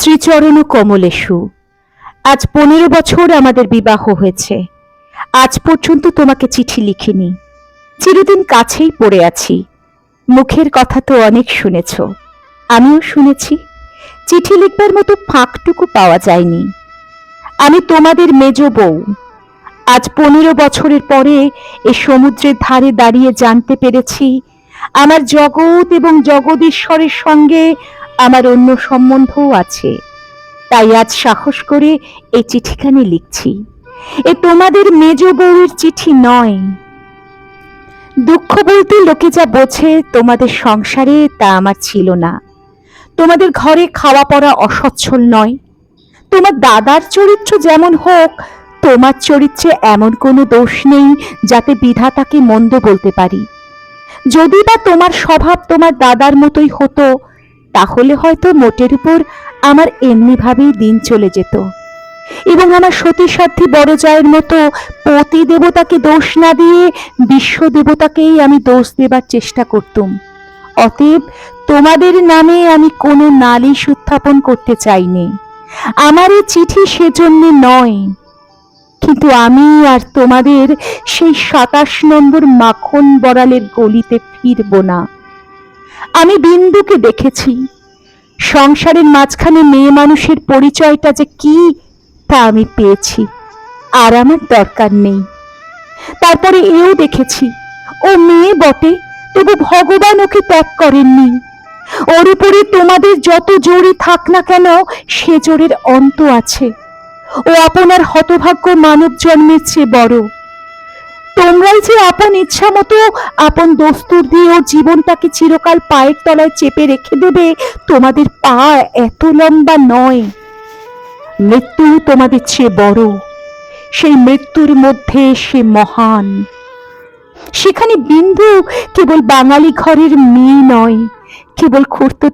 শ্রীচরণ কমলেশু। আজ পনেরো বছর আমাদের বিবাহ হয়েছে। আজ পর্যন্ত তোমাকে চিঠি লিখিনি। চিরদিন কাছেই পড়ে আছি। মুখের কথা তো অনেক শুনেছ। আমিও শুনেছি। চিঠি লিখবার মতো ফাঁকটুকু পাওয়া যায়নি। আমি তোমাদের মেজ বউ। আজ পনেরো বছরের পরে এ সমুদ্রের ধারে দাঁড়িয়ে জানতে পেরেছি, আমার জগৎ এবং জগদীশ্বরের সঙ্গে আমার অন্য সম্বন্ধও আছে। তাই আজ সাহস করে এই চিঠিখানি লিখছি। এ তোমাদের মেজ বউয়ের চিঠি নয়। দুঃখ বলতে লোকে যা বোঝে তোমাদের সংসারে তা আমার ছিল না। তোমাদের ঘরে খাওয়া পড়া অসচ্ছল নয়। তোমার দাদার চরিত্র যেমন হোক, তোমার চরিত্রে এমন কোনো দোষ নেই যাতে বিধাতাকে মন্দ বলতে পারি। যদি বা তোমার স্বভাব তোমার দাদার মতোই হতো তাহলে হয়তো মোটের উপর আমার এমনিভাবেই দিন চলে যেত। এবং আমার সতীসাধ্যী বড় জায়ের মতো পতি দেবতাকে দোষ না দিয়ে বিশ্ব দেবতাকেই আমি দোষ দেবার চেষ্টা করতুম। অতএব তোমাদের নামে আমি কোনো নালিশ উত্থাপন করতে চাইনি। আমার এই চিঠি সেজন্য নয়। কিন্তু আমি আর তোমাদের সেই সাতাশ নম্বর মাখন বড়ালের গলিতে ফিরব না। আমি বিন্দুকে দেখেছি। সংসারের মাঝখানে মেয়ে মানুষের পরিচয়টা যে কি, তা আমি পেয়েছি, আর আমার দরকার নেই। তারপরে এও দেখেছি, ও মেয়ে বটে, তবু ভগবান ওকে ত্যাগ করেননি। ওর উপরে তোমাদের যত জোরে থাক না কেন, সে জোরের অন্ত আছে। ও আপনার হতভাগ্য মানব জন্মের চেয়ে বড়। তোমরাই যে আপন ইচ্ছা মতো আপন দস্তুর দিয়ে ও জীবনটাকে চিরকাল পায়ের তলায় চেপে রেখে দেবে, তোমাদের পা এত লম্বা নয়। মৃত্যু তোমাদের চেয়ে বড়। সেই মৃত্যুর মধ্যে সে মহান। সেখানে বিন্দু কেবল বাঙালি ঘরের মেয়ে নয়, কেবল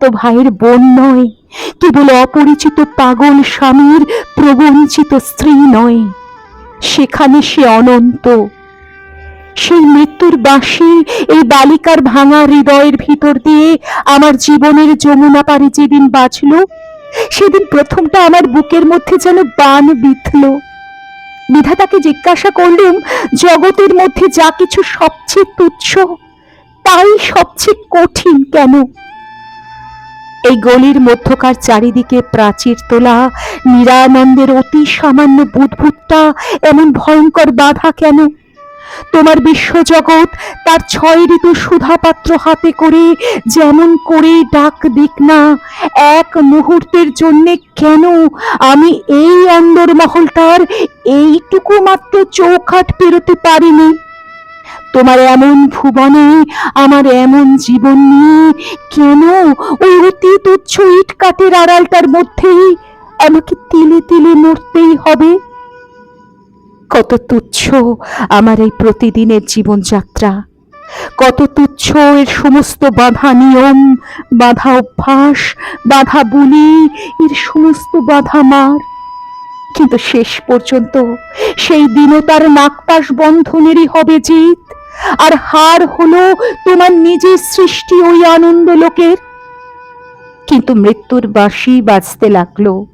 তো ভাইয়ের বোন নয়, কেবল অপরিচিত পাগল স্বামীর প্রবঞ্চিত স্ত্রী নয়। সেখানে সে অনন্ত। সেই মৃত্যুর বাঁশি এই বালিকার ভাঙা হৃদয়ের ভিতর দিয়ে আমার জীবনের যমুনা পারে যেদিন বাঁচল, সেদিন প্রথমটা আমার বুকের মধ্যে যেন বান বিঁধল। বিধাতাকে জিজ্ঞাসা করলুম, জগতের মধ্যে যা কিছু সবচেয়ে তুচ্ছ, তাই সবচেয়ে কঠিন কেন? এই গলির মধ্যকার চারিদিকে প্রাচীর তোলা, নিরানন্দের অতি সামান্য বুদবুদটা এমন ভয়ঙ্কর বাধা কেন? তোমার বিশ্বজগৎ তার ছয় ঋতু সুধাপাত্র হাতে করে যেমন করে ডাক দিক না, এক মুহূর্তের জন্যে কেন আমি এই অন্দর মহলটার এইটুকু মাত্র চৌখাট পেরোতে পারিনি? তোমার এমন ভুবনে আমার এমন জীবন নিয়ে কেন ওই অতি তুচ্ছ ইট কাঠের আড়ালটার মধ্যেই আমাকে তিলে তিলে মরতেই হবে? কত তুচ্ছ আমার এই প্রতিদিনের জীবনযাত্রা। কত তুচ্ছ এর সমস্ত বাধা নিয়ম, বাধা অভ্যাস, বাধা বুলি, এর সমস্ত বাধা মার। কিন্তু শেষ পর্যন্ত সেই দিনও তার নাকপাশ বন্ধনেরই হবে জিত। আর হার হলো তোমার নিজের সৃষ্টি ওই আনন্দ লোকের। কিন্তু মৃত্যুর বাঁশি বাজতে লাগল।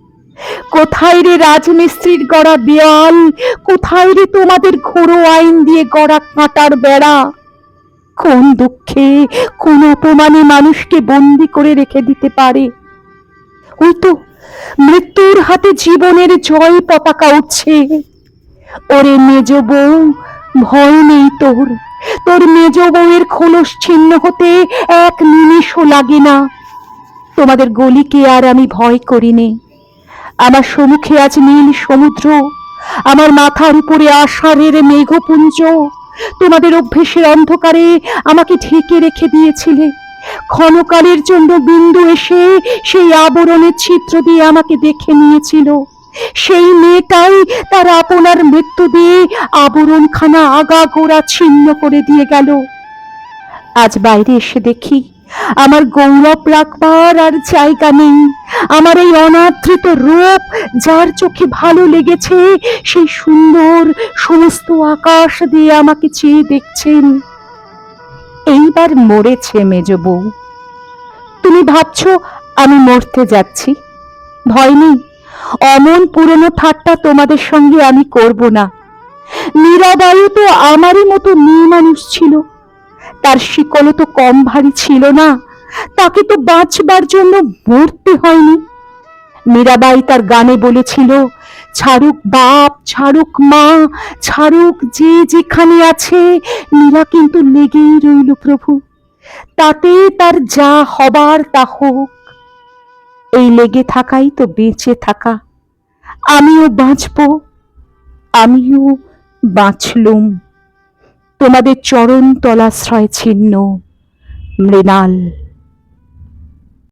কোথায় রে রাজমিস্ত্রির গড়া দেয়াল? কোথায় রে তোমাদের ঘোড়ো আইন দিয়ে গড়া কাঁটার বেড়া? কোন দুঃখে, কোন অপমানে মানুষকে বন্দি করে রেখে দিতে পারে? ওই তো মৃত্যুর হাতে জীবনের জয় পতাকা উঠছে। ওরে মেজ বউ, ভয় নেই তোর। তোর মেজ বউয়ের খোলস ছিন্ন হতে এক নিমিষও লাগে না। তোমাদের গলিকে আর আমি ভয় করিনি আমার সম্মুখে আজ নীল সমুদ্র, আমার মাথার উপরে আষাঢ়ের মেঘপুঞ্জ। তোমাদের অভ্যেসের অন্ধকারে আমাকে ঢেকে রেখে দিয়েছিলে। ক্ষণকালের জন্য বিন্দু এসে সেই আবরণের ছিদ্র দিয়ে আমাকে দেখে নিয়েছিল। সেই মেয়েটাই তার আপনার মৃত্যু দিয়ে আবরণখানা আগা গোড়া ছিন্ন করে দিয়ে গেল। আজ বাইরে এসে দেখি আমার গৌরব রাখবার আর জায়গা নেই। আমার এই অনাদৃত রূপ যার চোখে ভালো লেগেছে, সেই সুন্দর সমস্ত আকাশ দিয়ে আমাকে চেয়ে দেখছেন। এইবার মরেছে মেজ বউ। তুমি ভাবছ আমি মরতে যাচ্ছি? ভয় নেই। অমন পুরনো ঠাট্টা তোমাদের সঙ্গে আমি করব না। নিরাবায়ু তো আমারই মতো মেয়ে মানুষ ছিল। তার শিকলও তো কম ভারী ছিল না। তাকে তো বাঁচবার জন্য মরতে হয়নি। মীরাবাই তার গানে বলেছিল, ছাড়ুক বাপ, ছাড়ুক মা, ছাড়ুক যে যেখানে আছে, মীরা কিন্তু লেগেই রইল প্রভু। তাতে তার যা হবার তা হোক। এই লেগে থাকাই তো বেঁচে থাকা। আমিও বাঁচব, আমিও বাঁচলুম। তোমাদের চরণ তলাশ্রয় ছিন্ন মৃণাল।